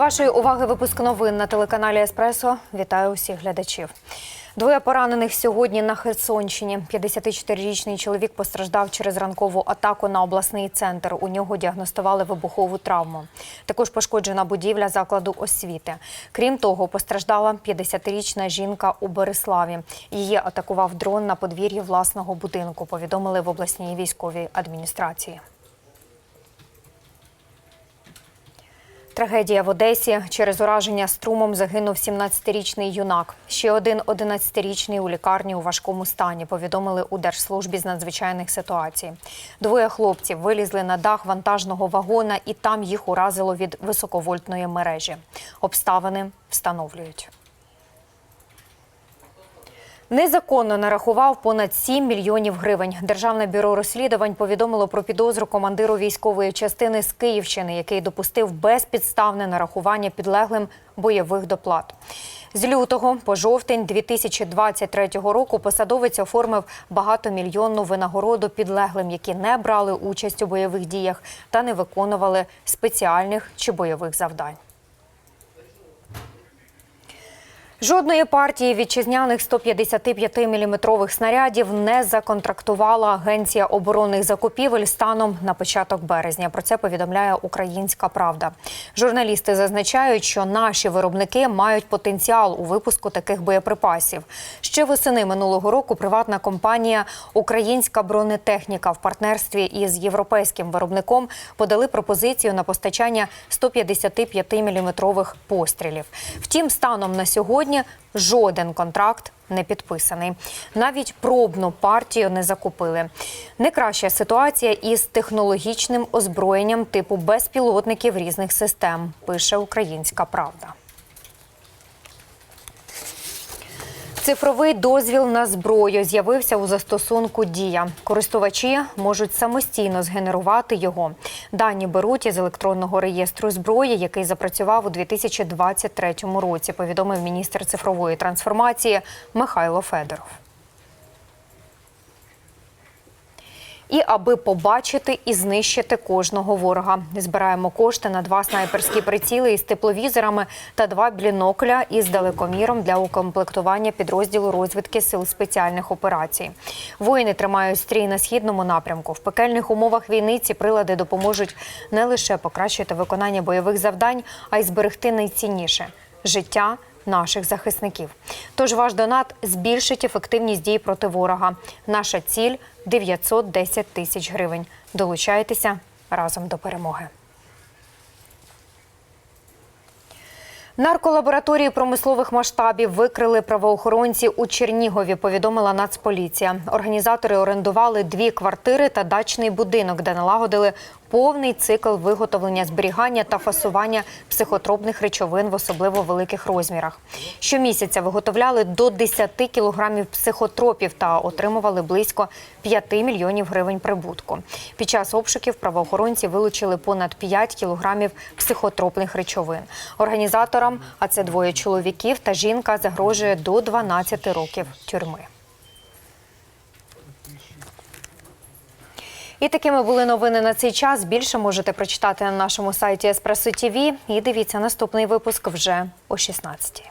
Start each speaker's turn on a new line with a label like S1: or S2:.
S1: вашої уваги випуск новин на телеканалі Еспресо. Вітаю усіх глядачів. Двоє поранених сьогодні на Херсонщині. 54-річний чоловік постраждав через ранкову атаку на обласний центр. У нього діагностували вибухову травму. Також пошкоджена будівля закладу освіти. Крім того, постраждала 50-річна жінка у Береславі. Її атакував дрон на подвір'ї власного будинку. Повідомили в обласній військовій адміністрації. Трагедія в Одесі. Через ураження струмом загинув 17-річний юнак. Ще один 11-річний у лікарні у важкому стані. Повідомили у Держслужбі з надзвичайних ситуацій. Двоє хлопців вилізли на дах вантажного вагона, і там їх уразило від високовольтної мережі. Обставини встановлюють. Незаконно нарахував понад 7 мільйонів гривень. Державне бюро розслідувань повідомило про підозру командиру військової частини з Київщини, який допустив безпідставне нарахування підлеглим бойових доплат. З лютого по жовтень 2023 року посадовець оформив багатомільйонну винагороду підлеглим, які не брали участь у бойових діях та не виконували спеціальних чи бойових завдань. Жодної партії вітчизняних 155-мм снарядів не законтрактувала Агенція оборонних закупівель станом на початок березня. Про це повідомляє Українська Правда. Журналісти зазначають, що наші виробники мають потенціал у випуску таких боєприпасів. Ще восени минулого року приватна компанія Українська бронетехніка в партнерстві із європейським виробником подали пропозицію на постачання 155-мм пострілів. Втім, станом на сьогодні жоден контракт не підписаний. Навіть пробну партію не закупили. Не краща ситуація із технологічним озброєнням типу безпілотників різних систем, пише Українська Правда. Цифровий дозвіл на зброю з'явився у застосунку Дія. Користувачі можуть самостійно згенерувати його. Дані беруть із електронного реєстру зброї, який запрацював у 2023 році. Повідомив міністр цифрової трансформації Михайло Федоров. І аби побачити і знищити кожного ворога, збираємо кошти на два снайперські приціли із тепловізорами та два блінокля із далекоміром для укомплектування підрозділу розвідки сил спеціальних операцій. Воїни тримають стрій на східному напрямку. В пекельних умовах війни ці прилади допоможуть не лише покращити виконання бойових завдань, а й зберегти найцінніше життя наших захисників. Тож ваш донат збільшить ефективність дій проти ворога. Наша ціль 910 тисяч гривень. Долучайтеся разом до перемоги. Нарколабораторії промислових масштабів викрили правоохоронці у Чернігові. Повідомила Нацполіція. Організатори орендували дві квартири та дачний будинок, де налагодили повний цикл виготовлення, зберігання та фасування психотропних речовин в особливо великих розмірах. Щомісяця виготовляли до 10 кілограмів психотропів та отримували близько 5 мільйонів гривень прибутку. Під час обшуків правоохоронці вилучили понад 5 кілограмів психотропних речовин. Організаторам, а це двоє чоловіків та жінка, загрожує до 12 років тюрми. І такими були новини на цей час. Більше можете прочитати на нашому сайті Еспресо ТІВІ. І дивіться наступний випуск вже о 16